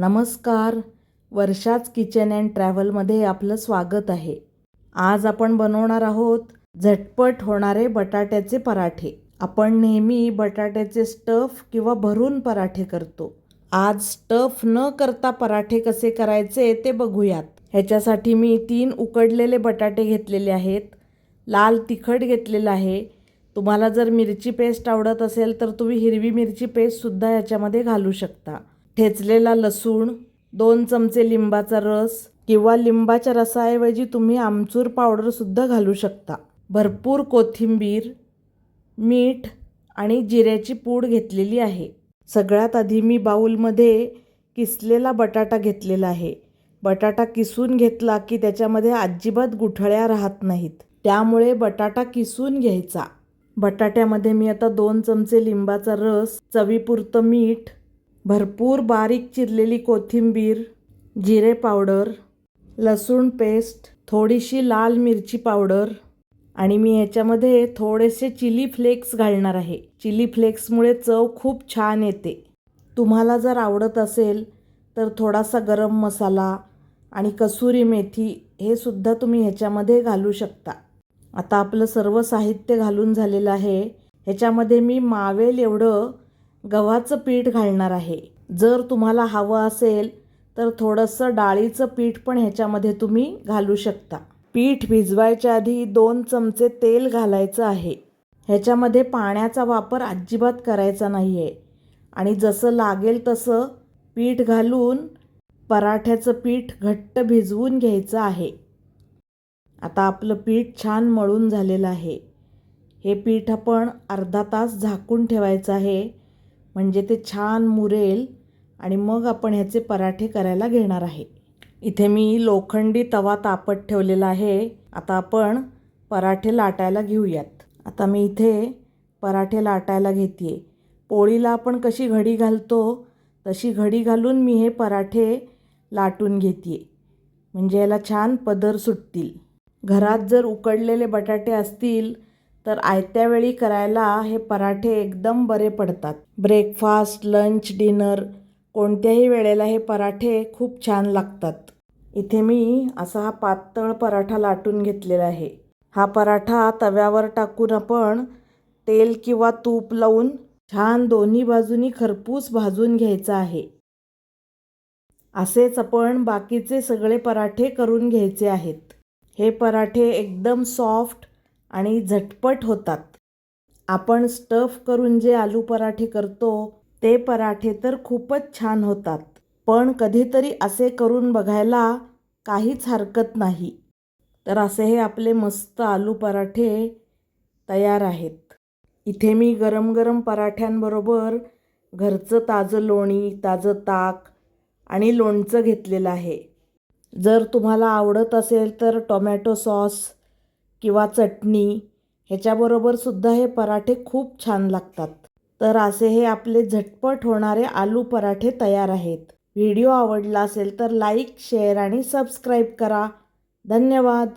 नमस्कार. वर्षाच kitchen and ट्रॅव्हलमध्ये आपलं स्वागत आहे. आज आपण बनवणार आहोत झटपट होणारे बटाट्याचे पराठे. आपण नेहमी बटाट्याचे स्टफ किंवा भरून पराठे करतो. आज स्टफ न करता पराठे कसे करायचे ते बघूयात. ह्याच्यासाठी मी तीन उकडलेले बटाटे घेतलेले आहेत. लाल तिखट घेतलेलं आहे. तुम्हाला जर मिरची पेस्ट आवडत असेल तर तुम्ही हिरवी मिरची पेस्टसुद्धा याच्यामध्ये घालू शकता. ठेचलेला लसूण दोन चमचे लिंबाचा रस किंवा लिंबाच्या रसाऐवजी तुम्ही आमचूर पावडरसुद्धा घालू शकता. भरपूर कोथिंबीर मीठ आणि जिऱ्याची पूड घेतलेली आहे. सगळ्यात आधी मी बाऊलमध्ये किसलेला बटाटा घेतलेला आहे. बटाटा किसून घेतला की त्याच्यामध्ये अजिबात गुठळ्या राहत नाहीत. त्यामुळे बटाटा किसून घ्यायचा. बटाट्यामध्ये मी आता दोन चमचे लिंबाचा रस चवीपुरतं मीठ भरपूर बारीक चिरलेली कोथिंबीर जिरे पावडर लसूण पेस्ट थोडीशी लाल मिरची पावडर आणि मी ह्याच्यामध्ये थोडेसे चिली फ्लेक्स घालणार आहे. चिली फ्लेक्समुळे चव खूप छान येते. तुम्हाला जर आवडत असेल तर थोडासा गरम मसाला आणि कसुरी मेथी हे सुद्धा तुम्ही ह्याच्यामध्ये घालू शकता. आता आपलं सर्व साहित्य घालून झालेलं आहे. ह्याच्यामध्ये मी मावेल एवढं गव्हाचं पीठ घालणार आहे. जर तुम्हाला हवं असेल तर थोडंसं डाळीचं पीठ पण ह्याच्यामध्ये तुम्ही घालू शकता. पीठ भिजवायच्या आधी दोन चमचे तेल घालायचं आहे. ह्याच्यामध्ये पाण्याचा वापर अजिबात करायचा नाही आहे आणि जसं लागेल तसं पीठ घालून पराठ्याचं पीठ घट्ट भिजवून घ्यायचं आहे. आता आपलं पीठ छान मळून झालेलं आहे. हे पीठ आपण अर्धा तास झाकून ठेवायचं आहे. म्हणजे ते छान मुरेल आणि मग आपण ह्याचे पराठे करायला घेणार आहे. इथे मी लोखंडी तवा तापत ठेवलेला आहे. आता आपण पराठे लाटायला घेऊयात. आता मी इथे पराठे लाटायला घेते पोळीला आपण कशी घडी घालतो तशी घडी घालून मी हे पराठे लाटून घेते म्हणजे याला छान पदर सुटतील. घरात जर उकडलेले बटाटे असतील तर आयत्या वेळी करायला हे पराठे एकदम बरे पडतात. ब्रेकफास्ट लंच डिनर कोणत्याही वेळेला हे पराठे खूप छान लागतात. इथे मी असा हा पातळ पराठा लाटून घेतलेला आहे. हा पराठा तव्यावर टाकून आपण तेल किंवा तूप लावून छान दोन्ही बाजूनी खरपूस भाजून घ्यायचा आहे. असेच आपण बाकीचे सगळे पराठे करून घ्यायचे आहेत. हे पराठे एकदम सॉफ्ट आणि झटपट होतात. आपण स्टफ करून जे आलू पराठे करतो ते पराठे तर खूपच छान होतात. पण कधीतरी असे करून बघायला काहीच हरकत नाही. तर असे हे आपले मस्त आलू पराठे तयार आहेत. इथे मी गरम गरम पराठ्यांबरोबर घरचं ताजं लोणी ताजं ताक आणि लोणचं घेतलेलं आहे. जर तुम्हाला आवडत असेल तर टोमॅटो सॉस किंवा चटणी ह्याच्याबरोबरसुद्धा हे पराठे खूप छान लागतात. तर असे हे आपले झटपट होणारे आलू पराठे तयार आहेत. व्हिडिओ आवडला असेल तर लाईक शेअर आणि सबस्क्राईब करा. धन्यवाद.